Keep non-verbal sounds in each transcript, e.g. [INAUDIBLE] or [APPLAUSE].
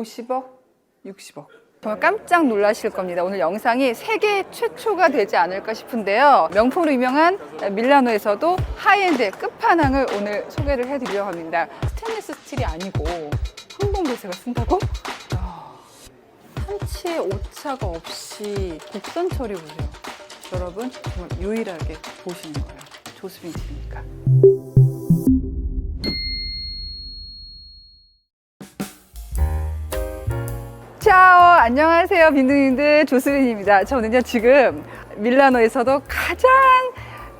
50억, 60억. 정말 깜짝 놀라실 겁니다. 오늘 영상이 세계 최초가 되지 않을까 싶은데요. 명품으로 유명한 밀라노에서도 하이엔드 끝판왕을 오늘 소개를 해드리려고 합니다. 스테인리스 스틸이 아니고 항공배색을 쓴다고? 야, 한치의 오차가 없이 국선 처리 보세요. 여러분 정말 유일하게 보시는 거예요. 조수빈 TV니까. 안녕하세요 빈둥님들 조수빈입니다. 저는요 지금 밀라노에서도 가장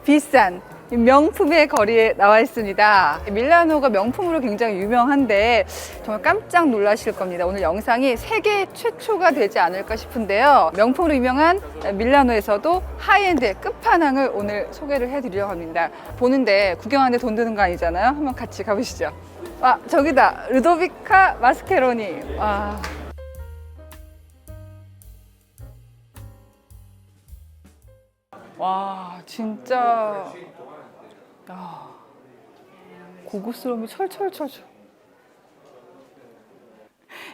비싼 이 명품의 거리에 나와 있습니다. 밀라노가 명품으로 굉장히 유명한데 정말 깜짝 놀라실 겁니다. 오늘 영상이 세계 최초가 되지 않을까 싶은데요. 명품으로 유명한 밀라노에서도 하이엔드 끝판왕을 오늘 소개를 해드리려고 합니다. 보는데 구경하는데 돈 드는 거 아니잖아요. 한번 같이 가보시죠. 아 저기다 루도비카 마스케로니. 와. 와 진짜. 야 고급스러움이 철철철철.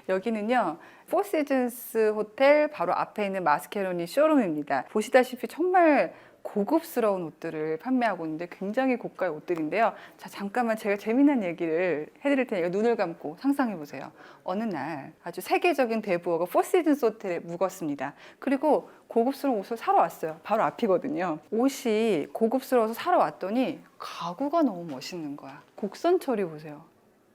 여기는요 포시즌스 호텔 바로 앞에 있는 마스케로니 쇼룸입니다. 보시다시피 정말 고급스러운 옷들을 판매하고 있는데 굉장히 고가의 옷들인데요 자 잠깐만 제가 재미난 얘기를 해드릴 테니까 눈을 감고 상상해 보세요 어느 날 아주 세계적인 대부어가 포시즌스 호텔에 묵었습니다 그리고 고급스러운 옷을 사러 왔어요. 바로 앞이거든요. 옷이 고급스러워서 사러 왔더니 가구가 너무 멋있는 거야. 곡선 처리 보세요.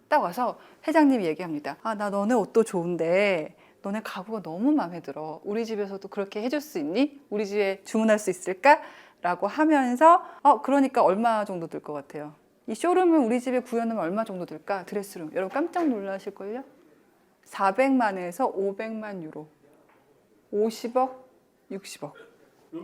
딱 와서 회장님이 얘기합니다. 아, 나 너네 옷도 좋은데 너네 가구가 너무 마음에 들어. 우리 집에서도 그렇게 해줄 수 있니? 우리 집에 주문할 수 있을까? 라고 하면서 어, 그러니까 얼마 정도 들 것 같아요? 이 쇼룸을 우리 집에 구현하면 얼마 정도 들까? 드레스룸. 여러분 깜짝 놀라실걸요? 400만에서 500만 유로. 50억, 60억.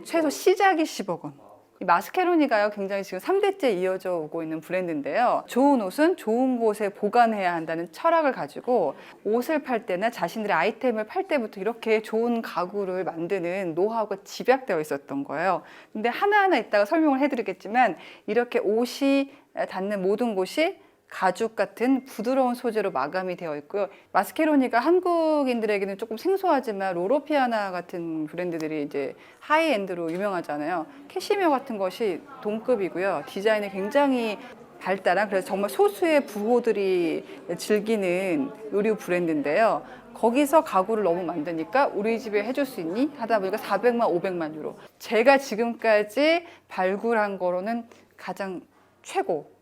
최소 시작이 10억 원. 이 마스케로니가요, 굉장히 지금 3대째 이어져 오고 있는 브랜드인데요. 좋은 옷은 좋은 곳에 보관해야 한다는 철학을 가지고 옷을 팔 때나 자신들의 아이템을 팔 때부터 이렇게 좋은 가구를 만드는 노하우가 집약되어 있었던 거예요. 근데 하나하나 이따가 설명을 해드리겠지만 이렇게 옷이 닿는 모든 곳이 가죽 같은 부드러운 소재로 마감이 되어 있고요. 마스케로니가 한국인들에게는 조금 생소하지만 로로피아나 같은 브랜드들이 이제 하이엔드로 유명하잖아요. 캐시미어 같은 것이 동급이고요. 디자인이 굉장히 발달한 그래서 정말 소수의 부호들이 즐기는 의류 브랜드인데요. 거기서 가구를 너무 만드니까 우리 집에 해줄 수 있니? 하다 보니까 400만, 500만 유로. 제가 지금까지 발굴한 거로는 가장 최고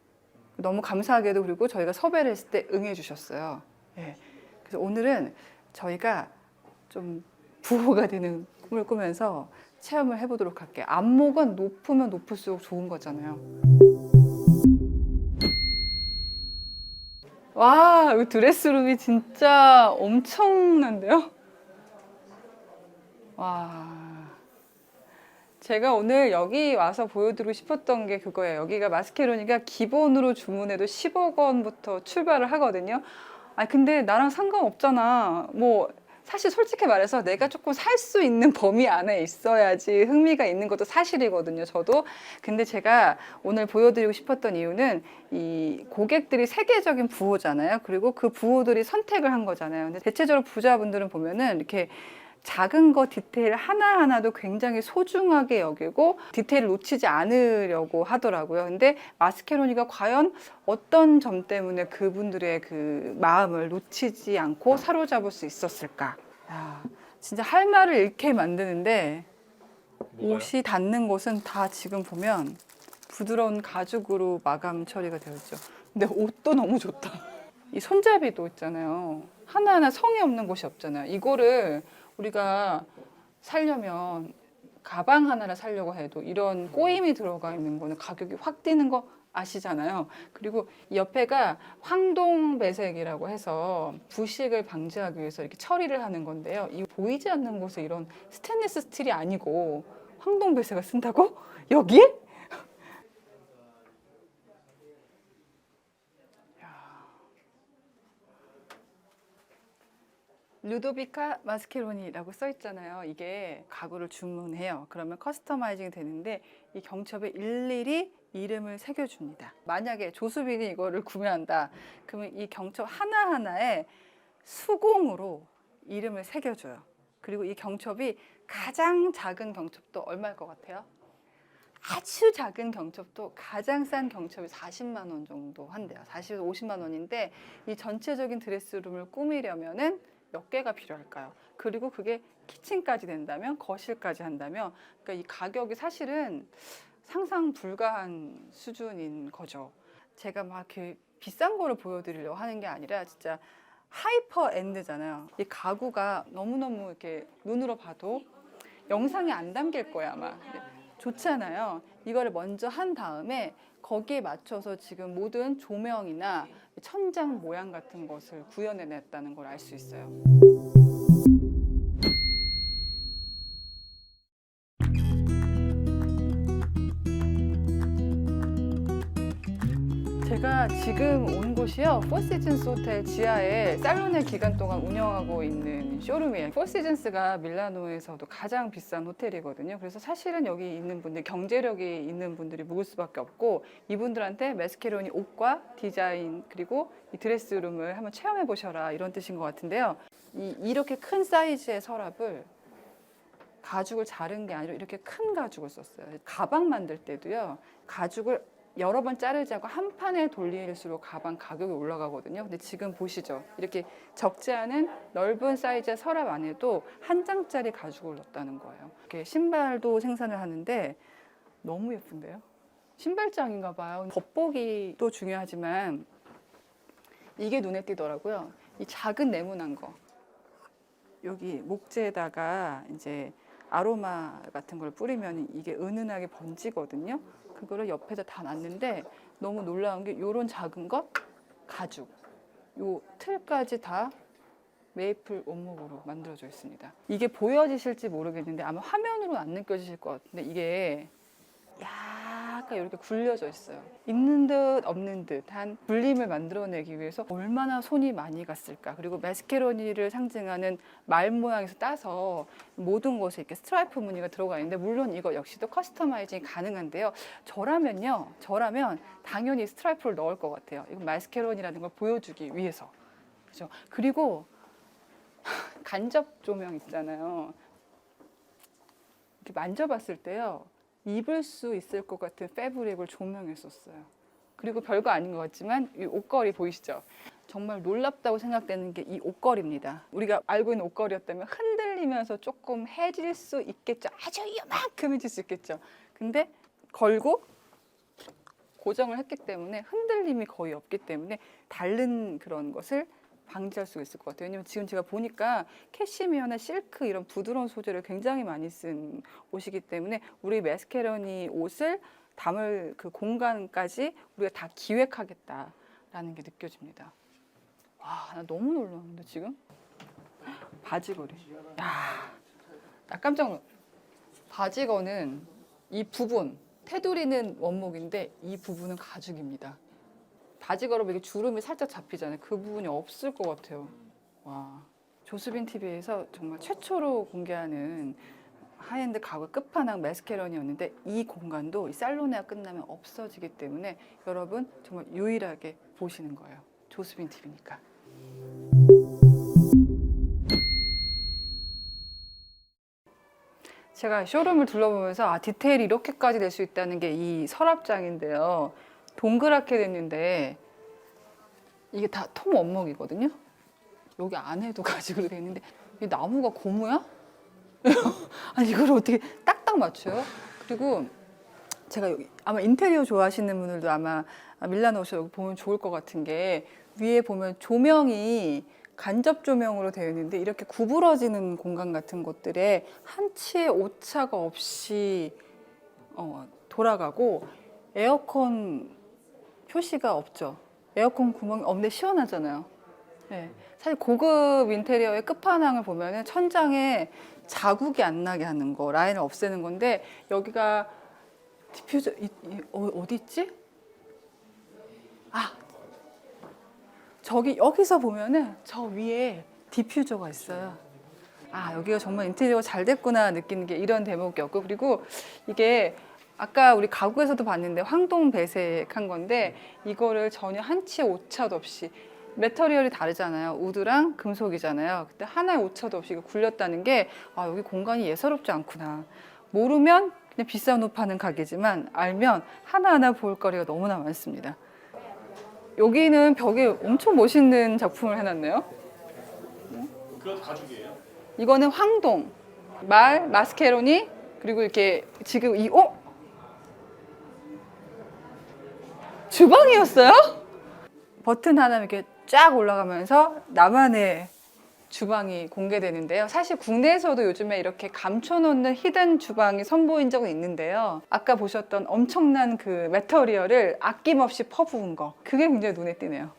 너무 감사하게도 그리고 저희가 섭외를 했을 때 응해 주셨어요. 예. 그래서 오늘은 저희가 좀 부호가 되는 꿈을 꾸면서 체험을 해보도록 할게요. 안목은 높으면 높을수록 좋은 거잖아요. 와, 이 드레스룸이 진짜 엄청난데요? 와. 제가 오늘 여기 와서 보여드리고 싶었던 게 그거예요. 여기가 마스케로니가 기본으로 주문해도 10억 원부터 출발을 하거든요. 아 근데 나랑 상관없잖아. 뭐 사실 솔직히 말해서 내가 조금 살 수 있는 [LAUGHS] 범위 안에 있어야지 흥미가 있는 것도 사실이거든요. 저도. 근데 제가 오늘 보여드리고 싶었던 이유는 이 고객들이 세계적인 부호잖아요. 그리고 그 부호들이 선택을 한 거잖아요. 근데 대체적으로 부자분들은 보면은 이렇게 작은 거 디테일 하나하나도 굉장히 소중하게 여기고 디테일을 놓치지 않으려고 하더라고요. 근데 마스케로니가 과연 어떤 점 때문에 그분들의 그 마음을 놓치지 않고 사로잡을 수 있었을까? 야, 진짜 할 말을 잃게 만드는데 옷이 닿는 곳은 다 지금 보면 부드러운 가죽으로 마감 처리가 되어 있죠. 근데 옷도 너무 좋다. 이 손잡이도 있잖아요. 하나하나 성의 없는 곳이 없잖아요. 이거를 우리가 살려면 가방 하나를 살려고 해도 이런 꼬임이 들어가 있는 거는 가격이 확 뛰는 거 아시잖아요. 그리고 이 옆에가 황동 배색이라고 해서 부식을 방지하기 위해서 이렇게 처리를 하는 건데요. 이 보이지 않는 곳에 이런 스테인리스 스틸이 아니고 황동 배색을 쓴다고? 여기에? 루도비카 마스케로니라고 써 있잖아요. 이게 가구를 주문해요. 그러면 커스터마이징이 되는데 이 경첩에 일일이 이름을 새겨줍니다. 만약에 조수빈이 이거를 구매한다. 그러면 이 경첩 하나하나에 수공으로 이름을 새겨줘요. 그리고 이 경첩이 가장 작은 경첩도 얼마일 것 같아요? 아주 작은 경첩도 가장 싼 경첩이 40만 원 정도 한대요. 40, 50만 원인데 이 전체적인 드레스룸을 꾸미려면은 몇 개가 필요할까요? 그리고 그게 키친까지 된다면 거실까지 한다면 그러니까 이 가격이 사실은 상상 불가한 수준인 거죠. 제가 막 이렇게 비싼 거를 보여드리려고 하는 게 아니라 진짜 하이퍼 엔드잖아요. 이 가구가 너무너무 이렇게 눈으로 봐도 영상에 안 담길 거야 아마. 좋잖아요. 이거를 먼저 한 다음에 거기에 맞춰서 지금 모든 조명이나 천장 모양 같은 것을 구현해냈다는 걸 알 수 있어요. 제가 지금 온 곳이요. 포시즌스 호텔 지하에 살론을 기간 동안 운영하고 있는 쇼룸이에요. 포시즌스가 밀라노에서도 가장 비싼 호텔이거든요. 그래서 사실은 여기 있는 분들 경제력이 있는 분들이 묵을 수밖에 없고 이분들한테 메스케로니 옷과 디자인 그리고 이 드레스룸을 한번 체험해 보셔라 이런 뜻인 것 같은데요. 이, 이렇게 큰 사이즈의 서랍을 가죽을 자른 게 아니라 이렇게 큰 가죽을 썼어요. 가방 만들 때도요, 가죽을 여러 번 자르지 않고 한 판에 돌릴수록 가방 가격이 올라가거든요. 근데 지금 보시죠. 이렇게 적지 않은 넓은 사이즈의 서랍 안에도 한 장짜리 가죽을 넣었다는 거예요. 이렇게 신발도 생산을 하는데 너무 예쁜데요? 신발장인가 봐요. 겉보기 도 중요하지만 이게 눈에 띄더라고요. 이 작은 네모난 거. 여기 목재에다가 이제 아로마 같은 걸 뿌리면 이게 은은하게 번지거든요. 그거를 옆에다 다 놨는데 너무 놀라운 게 요런 작은 것 가죽. 요 틀까지 다 메이플 원목으로 만들어져 있습니다. 이게 보여지실지 모르겠는데 아마 화면으로는 안 느껴지실 것 같은데 이게 약간 이렇게 굴려져 있어요. 있는 듯 없는 듯한 굴림을 만들어내기 위해서 얼마나 손이 많이 갔을까. 그리고 마스케로니를 상징하는 말 모양에서 따서 모든 곳에 이렇게 스트라이프 무늬가 들어가 있는데 물론 이거 역시도 커스터마이징이 가능한데요. 저라면요, 저라면 당연히 스트라이프를 넣을 것 같아요. 이건 마스케로니라는 걸 보여주기 위해서. 그죠? 그리고 [LAUGHS] 간접 조명 있잖아요. 이렇게 만져봤을 때요. 입을 수 있을 것 같은 패브릭을 조명했었어요. 그리고 별거 아닌 것 같지만 이 옷걸이 보이시죠? 정말 놀랍다고 생각되는 게 이 옷걸이입니다. 우리가 알고 있는 옷걸이였다면 흔들리면서 조금 해질 수 있겠죠. 아주 이만큼 해질 수 있겠죠. 근데 걸고 고정을 했기 때문에 흔들림이 거의 없기 때문에 다른 그런 것을 방지할 수 있을 것 같아요. 왜냐면 지금 제가 보니까 캐시미어나 실크 이런 부드러운 소재를 굉장히 많이 쓴 옷이기 때문에 우리 메스케로니 옷을 담을 그 공간까지 우리가 다 기획하겠다라는 게 느껴집니다. 와, 나 너무 놀랐는데 지금 바지걸이. 야, 나 깜짝 놀. 바지거는 이 부분 테두리는 원목인데 이 부분은 가죽입니다. 바지 걸으면 이게 주름이 살짝 잡히잖아요. 그 부분이 없을 것 같아요. 와. 조수빈 TV에서 정말 최초로 공개하는 하이엔드 가구 끝판왕 메스케런이었는데 이 공간도 이 살로네가 끝나면 없어지기 때문에 여러분 정말 유일하게 보시는 거예요. 조수빈 TV니까. 제가 쇼룸을 둘러보면서 아 디테일이 이렇게까지 될 수 있다는 게 이 서랍장인데요. 동그랗게 됐는데 이게 다 통 원목이거든요. 여기 안에도 돼 있는데 이 나무가 고무야? [LAUGHS] 아니 이걸 어떻게 딱딱 맞춰요? 그리고 제가 여기 아마 인테리어 좋아하시는 분들도 아마 밀라노 오셔 보면 좋을 것 같은 게 위에 보면 조명이 간접 조명으로 되어 있는데 이렇게 구부러지는 공간 같은 것들에 한 치의 오차가 없이 어, 돌아가고 에어컨 표시가 없죠. 에어컨 구멍이 없는데 시원하잖아요. 네. 사실 고급 인테리어의 끝판왕을 보면은 천장에 자국이 안 나게 하는 거, 라인을 없애는 건데 여기가 디퓨저 이, 이, 어, 어디 있지? 아 저기 여기서 보면은 저 위에 디퓨저가 있어요. 아 여기가 정말 인테리어가 잘 됐구나 느끼는 게 이런 대목이었고 그리고 이게 아까 우리 가구에서도 봤는데 황동 배색한 건데 이거를 전혀 한치 오차도 없이 메터리얼이 다르잖아요. 우드랑 금속이잖아요. 근데 하나의 오차도 없이 굴렸다는 게 아, 여기 공간이 예사롭지 않구나. 모르면 그냥 비싼 옷 파는 가게지만 알면 하나하나 볼 거리가 너무나 많습니다. 여기는 벽에 엄청 멋있는 작품을 해놨네요. 그것도 가죽이에요? 이거는 황동, 말, 마스케로니, 그리고 이렇게 지금 이, 어? 주방이었어요? 버튼 하나 이렇게 쫙 올라가면서 나만의 주방이 공개되는데요. 사실 국내에서도 요즘에 이렇게 감춰놓는 히든 주방이 선보인 적은 있는데요. 아까 보셨던 엄청난 그 메터리얼을 아낌없이 퍼부은 거. 그게 굉장히 눈에 띄네요.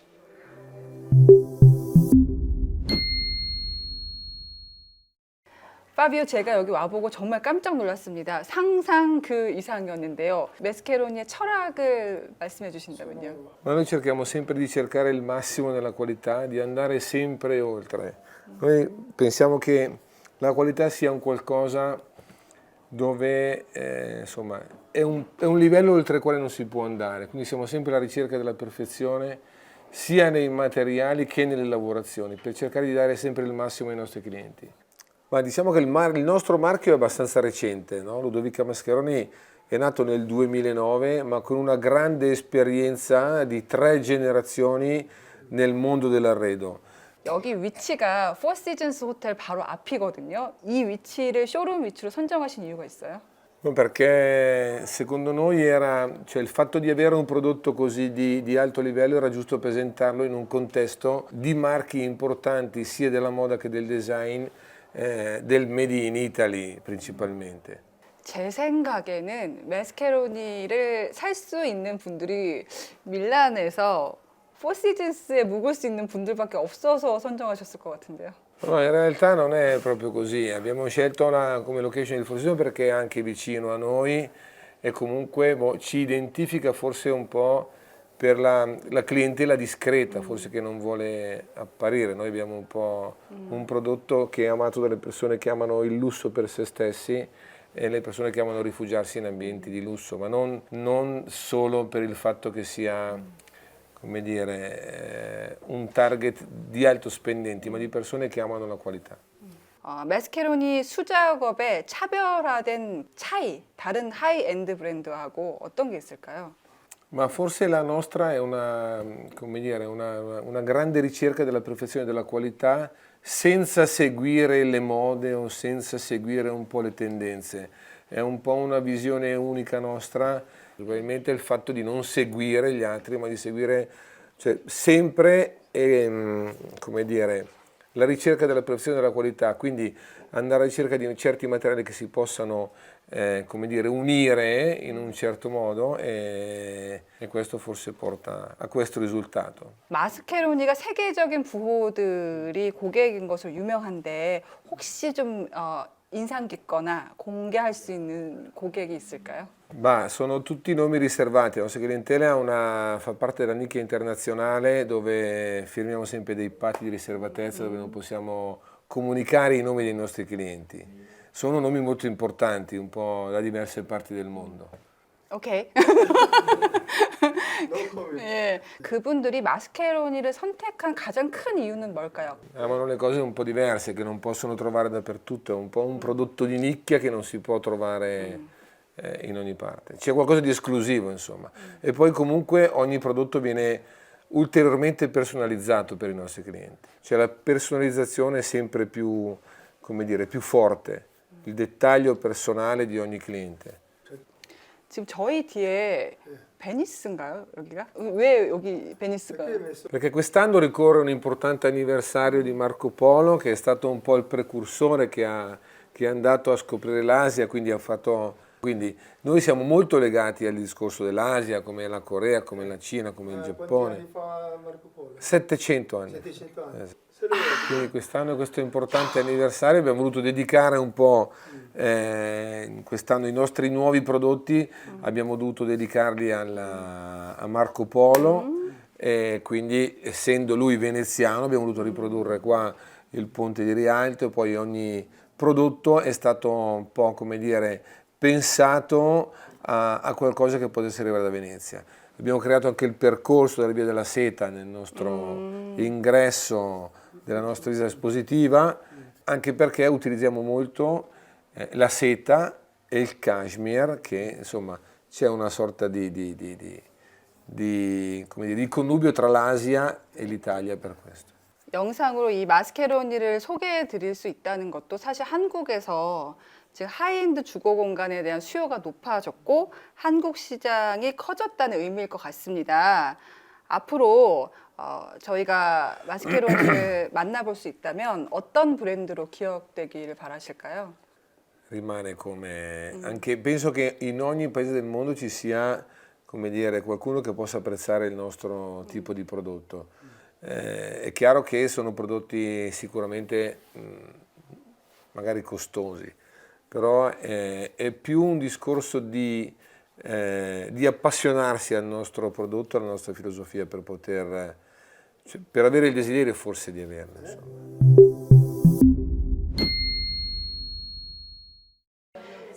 파비오 제가 여기 와보고 정말 깜짝 놀랐습니다. 상상 그 이상이었는데요. 메스케로니의 철학을 말씀해 주신다면요. Ma noi cerchiamo sempre di cercare il massimo nella qualità, di andare sempre oltre. Noi pensiamo che la qualità sia un qualcosa dove eh, insomma, è un, è un livello oltre il quale non si può andare, quindi siamo sempre alla ricerca della perfezione sia nei materiali che nelle lavorazioni, per cercare di dare sempre il massimo ai nostri clienti. Ma diciamo che il, mar- il nostro marchio è abbastanza recente, no? Ludovica Mascheroni è nato nel 2009 ma con una grande esperienza di tre generazioni nel mondo dell'arredo. 여기 위치가 포 시즌스 호텔 바로 앞이거든요. 이 위치를 쇼룸 위치로 선정하신 이유가 있어요? Ma Perché secondo noi era, cioè il fatto di avere un prodotto così di, di alto livello era giusto presentarlo in un contesto di marchi importanti sia della moda che del design, eh, del Made in Italy principalmente. 제 생각에는 메스케로니를 살 수 있는 분들이 밀란에서 포 시즌스에 묵을 수 있는 분들밖에 없어서 선정하셨을 것 같은데요. No, in realtà non è proprio così. Abbiamo scelto la- come location il Frosinone perché è anche vicino a noi e comunque boh, ci identifica forse un po' per la, la clientela discreta, forse che non vuole apparire. Noi abbiamo un po' un prodotto che è amato dalle persone che amano il lusso per se stessi e le persone che amano rifugiarsi in ambienti di lusso, ma non, non solo per il fatto che sia come dire, eh, un target di alto spendenti, ma di persone che amano la qualità. 어, 메스케로니 수작업의 차별화된 차이, 다른 하이엔드 브랜드하고 어떤 게 있을까요? Ma forse la nostra è una, dire, una, una grande ricerca della perfezione della qualità senza seguire le mode o senza seguire un po' le tendenze. È un po' una visione unica nostra, probabilmente il fatto di non seguire gli altri, ma di seguire cioè, sempre ehm, come dire, la ricerca della perfezione della qualità, quindi andare alla ricerca di certi materiali che si possano eh, come dire, unire in un certo modo e, e questo forse porta a questo risultato. 마스케로니가 세계적인 부호들이 고객인 것으로 유명한데 혹시 좀 어, 인상 깊거나 공개할 수 있는 고객이 있을까요? Ma sono tutti nomi riservati, la nostra clientela è una- fa parte della nicchia internazionale dove firmiamo sempre dei patti di riservatezza dove non possiamo comunicare i nomi dei nostri clienti. Sono nomi molto importanti, un po' da diverse parti del mondo. 오케이. 예, [LAUGHS] 그분들이 마스케로니를 선택한 가장 큰 이유는 뭘까요? Amano le cose un po' diverse che non possono trovare dappertutto, è un po' un prodotto di nicchia che non si può trovare eh, in ogni parte. C'è qualcosa di esclusivo, insomma. E poi comunque ogni prodotto viene ulteriormente personalizzato per i nostri clienti. Cioè la personalizzazione è sempre più, come dire, più forte, il dettaglio personale di ogni cliente. 지금 저희 뒤에 베니스인가요? 여기가? 왜 여기 베니스가? Perché quest'anno ricorre un importante anniversario di Marco Polo, che è stato un po' il precursore che, ha- che è andato a scoprire l'Asia, quindi ha fatto... quindi noi siamo molto legati al discorso dell'Asia, come la Corea, come la Cina, come il Quanti Giappone. anni fa Marco Polo? 700 anni. 700 anni. Eh. Quindi quest'anno questo importante anniversario abbiamo voluto dedicare un po' eh, quest'anno i nostri nuovi prodotti, abbiamo dovuto dedicarli alla- a Marco Polo e quindi essendo lui veneziano abbiamo voluto riprodurre qua il ponte di Rialto e poi ogni prodotto è stato un po' come dire pensato a, a qualcosa che potesse arrivare da Venezia. Abbiamo creato anche il percorso della via della seta nel nostro ingresso della nostra isola espositiva, anche perché utilizziamo molto eh, la seta e il cashmere, che insomma c'è una sorta di, di- di- di- di, come dire, di connubio tra l'Asia e l'Italia per questo. 영상으로 이 마스케로니를 소개해 드릴 수 있다는 것도 사실 한국에서 지금 하이엔드 주거 공간에 대한 수요가 높아졌고 한국 시장이 커졌다는 의미일 것 같습니다. 앞으로 어, 저희가 마스케로니를 만나볼 수 있다면 어떤 브랜드로 기억되기를 바라실까요? rimane come anche penso che in ogni paese del mondo ci sia come dire qualcuno che possa apprezzare il nostro tipo di prodotto Eh, è chiaro che sono prodotti sicuramente mh, magari costosi però eh, è più un discorso di, eh, di appassionarsi al nostro prodotto alla nostra filosofia per poter cioè, per avere il desiderio forse di averne insomma.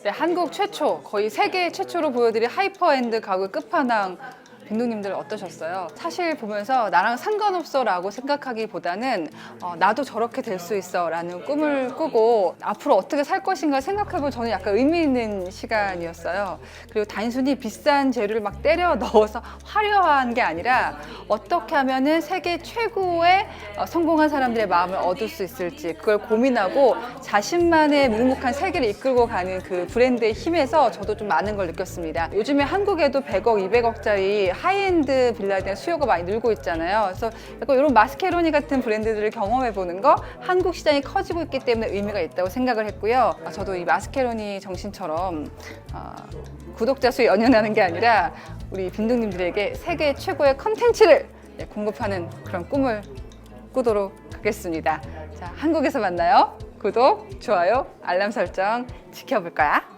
네, 한국 최초, 거의 세계 최초로 보여드린 하이퍼엔드 가구 끝판왕 빈둥님들 어떠셨어요? 사실 보면서 나랑 상관없어라고 생각하기보다는 어, 나도 저렇게 될 수 있어라는 꿈을 꾸고 앞으로 어떻게 살 것인가 생각해보면 저는 약간 의미 있는 시간이었어요. 그리고 단순히 비싼 재료를 막 때려 넣어서 화려한 게 아니라 어떻게 하면은 세계 최고의 어, 성공한 사람들의 마음을 얻을 수 있을지 그걸 고민하고 자신만의 묵묵한 세계를 이끌고 가는 그 브랜드의 힘에서 저도 좀 많은 걸 느꼈습니다. 요즘에 한국에도 100억, 200억짜리 하이엔드 빌라에 대한 수요가 많이 늘고 있잖아요. 그래서 약간 이런 마스케로니 같은 브랜드들을 경험해 보는 거 한국 시장이 커지고 있기 때문에 의미가 있다고 생각을 했고요. 아, 저도 이 마스케로니 정신처럼 아, 구독자 수 연연하는 게 아니라 우리 빈둥님들에게 세계 최고의 컨텐츠를 네, 공급하는 그런 꿈을 꾸도록 하겠습니다. 자, 한국에서 만나요. 구독, 좋아요, 알람 설정 지켜볼 거야.